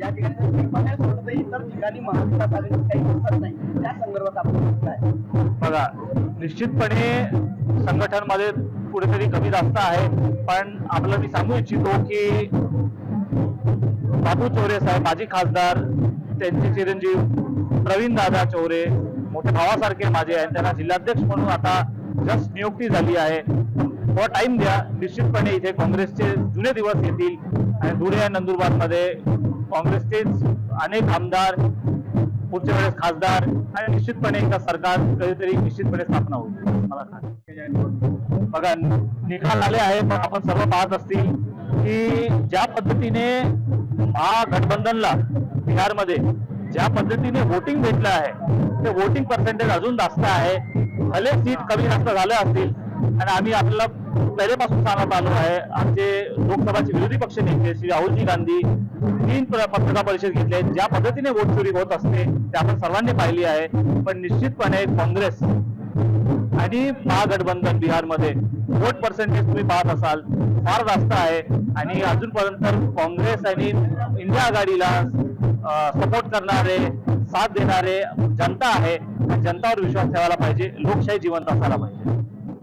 या ठिकाणी जर श्रीपाने सोडलं तर इतर ठिकाणी महाविकास आघाडी काही दिसत नाही. त्या संदर्भात आपण काय बघा निश्चितपणे संघटनमध्ये कुठेतरी कमी जास्त आहे. पण आपलं मी सांगू इच्छितो की बाबू चोरे साहेब माजी खासदार त्यांचे चिरंजीव प्रवीण दादा चोरे मोठ्या भावासारखे माझे आहेत. त्यांना जिल्हाध्यक्ष म्हणून आता जस्ट नियुक्ती झाली आहे. थोडा टाइम द्या. निश्चितपणे इथे काँग्रेसचे जुने दिवस येतील आणि धुळे नंदुरबारमध्ये काँग्रेसचेच अनेक आमदार पुढच्या वेळेस खासदार आणि निश्चितपणे एका सरकार कधीतरी निश्चितपणे स्थापना होईल मला बघा निकाल आले आहे पण आपण सर्व पाहत असतील की ज्या पद्धतीने महागठबंधनला बिहारमध्ये ज्या पद्धतीने वोटिंग भेटलं आहे ते वोटिंग पर्सेंटेज अजून जास्त आहे भले सीट कमी जास्त झाल्या असतील आणि आम्ही आपल्याला पहिल्यापासून सांगत आलो आहे आमचे लोकसभाचे विरोधी पक्ष नेते श्री राहुलजी गांधी तीन पत्रकार परिषद घेतले ज्या पद्धतीने वोट चोरी होत असते ते आपण सर्वांनी पाहिली आहे. पण निश्चितपणे काँग्रेस आणि महागठबंधन बिहारमध्ये वोट पर्सेंटेज तुम्ही पाहत असाल फार जास्त आहे. आणि अजूनपर्यंत काँग्रेस आणि इंडिया आघाडीला सपोर्ट करणारे साथ देणारे जनता आहे. जनतावर विश्वास ठेवायला पाहिजे लोकशाही जिवंत असायला पाहिजे.